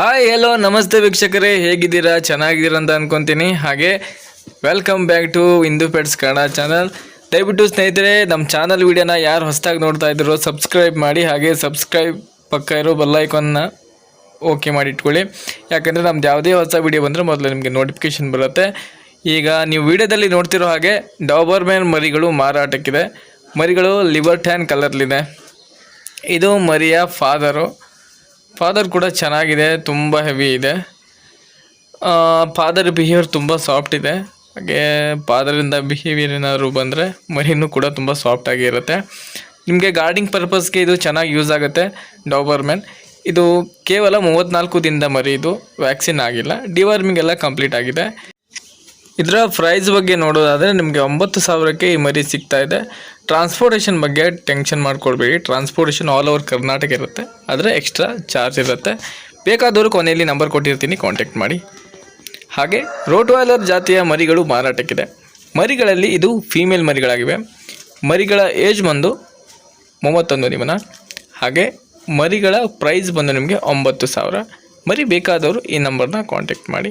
Hi hello ನಮಸ್ತೆ ವೀಕ್ಷಕರೇ, ಹೇಗಿದ್ದೀರಾ? ಚೆನ್ನಾಗಿದ್ದೀರಾ ಅಂತ ಅನ್ಕೊಂತೀನಿ. ಹಾಗೆ welcome back to Hindu pets Kannada channel ದಯವಿಟ್ಟು ಸ್ನೇಹಿತರೆ ನಮ್ಮ ಚಾನಲ್ ವಿಡಿಯೋನ ಯಾರು ಹೊಸದಾಗಿ ನೋಡ್ತಾ ಇದ್ದೀರೋ ಸಬ್ಸ್ಕ್ರೈಬ್ ಮಾಡಿ, ಹಾಗೆ ಸಬ್ಸ್ಕ್ರೈಬ್ ಪಕ್ಕ ಇರೋ ಬೆಲ್ಲೈಕನ್ನ ಓಕೆ ಮಾಡಿ ಇಟ್ಕೊಳ್ಳಿ. ಯಾಕಂದರೆ ನಮ್ದು ಯಾವುದೇ ಹೊಸ ವಿಡಿಯೋ ಬಂದರೆ ಮೊದಲು ನಿಮಗೆ ನೋಟಿಫಿಕೇಷನ್ ಬರುತ್ತೆ. ಈಗ ನೀವು ವಿಡಿಯೋದಲ್ಲಿ ನೋಡ್ತಿರೋ ಹಾಗೆ ಡಾಬರ್ಮ್ಯಾನ್ ಮರಿಗಳು ಮಾರಾಟಕ್ಕಿದೆ. ಮರಿಗಳು ಲಿವರ್ ಟ್ಯಾನ್ ಕಲರ್ಲಿದೆ ಇದು ಮರಿಯ ಫಾದರು ಫಾದರ್ ಕೂಡ ಚೆನ್ನಾಗಿದೆ, ತುಂಬ ಹೆವಿ ಇದೆ. ಫಾದರ್ ಬಿಹೇವಿಯರ್ ತುಂಬ ಸಾಫ್ಟ್ ಇದೆ. ಹಾಗೆ ಫಾದರಿಂದ ಬಿಹೇವಿಯರ್ ಏನಾದ್ರು ಬಂದರೆ ಮರಿನೂ ಕೂಡ ತುಂಬ ಸಾಫ್ಟಾಗಿ ಇರುತ್ತೆ. ನಿಮಗೆ ಗಾರ್ಡಿಂಗ್ ಪರ್ಪಸ್ಗೆ ಇದು ಚೆನ್ನಾಗಿ ಯೂಸ್ ಆಗುತ್ತೆ ಡಾಬರ್ಮೆನ್ ಇದು ಕೇವಲ ಮೂವತ್ತ್ನಾಲ್ಕು ದಿನದ ಮರಿ ಇದು ವ್ಯಾಕ್ಸಿನ್ ಆಗಿಲ್ಲ ಡಿವಾರ್ಮಿಂಗ್ ಎಲ್ಲ ಕಂಪ್ಲೀಟ್ ಆಗಿದೆ. ಇದರ ಪ್ರೈಸ್ ಬಗ್ಗೆ ನೋಡೋದಾದರೆ ನಿಮಗೆ ಒಂಬತ್ತು ಸಾವಿರಕ್ಕೆ ಈ ಮರಿ ಸಿಗ್ತಾ ಇದೆ. ಟ್ರಾನ್ಸ್ಪೋರ್ಟೇಷನ್ ಬಗ್ಗೆ ಟೆನ್ಷನ್ ಮಾಡ್ಕೊಳ್ಬೇಡಿ. ಟ್ರಾನ್ಸ್ಪೋರ್ಟೇಷನ್ ಆಲ್ ಓವರ್ ಕರ್ನಾಟಕ ಇರುತ್ತೆ. ಆದರೆ ಎಕ್ಸ್ಟ್ರಾ ಚಾರ್ಜ್ ಇರುತ್ತೆ. ಬೇಕಾದವರು ಕೊನೆಯಲ್ಲಿ ನಂಬರ್ ಕೊಟ್ಟಿರ್ತೀನಿ ಕಾಂಟ್ಯಾಕ್ಟ್ ಮಾಡಿ. ಹಾಗೆ ರೋಟ್ವಾಯ್ಲರ್ ಜಾತಿಯ ಮರಿಗಳು ಮಾರಾಟಕ್ಕಿದೆ. ಮರಿಗಳಲ್ಲಿ ಇದು ಫೀಮೇಲ್ ಮರಿಗಳಾಗಿವೆ. ಮರಿಗಳ ಏಜ್ ಬಂದು ಮೂವತ್ತೊಂದು ನಿಮ್ಮನ್ನ ಹಾಗೆ ಮರಿಗಳ ಪ್ರೈಸ್ ಬಂದು ನಿಮಗೆ ಒಂಬತ್ತು ಸಾವಿರ. ಮರಿ ಬೇಕಾದವರು ಈ ನಂಬರ್ನ ಕಾಂಟ್ಯಾಕ್ಟ್ ಮಾಡಿ.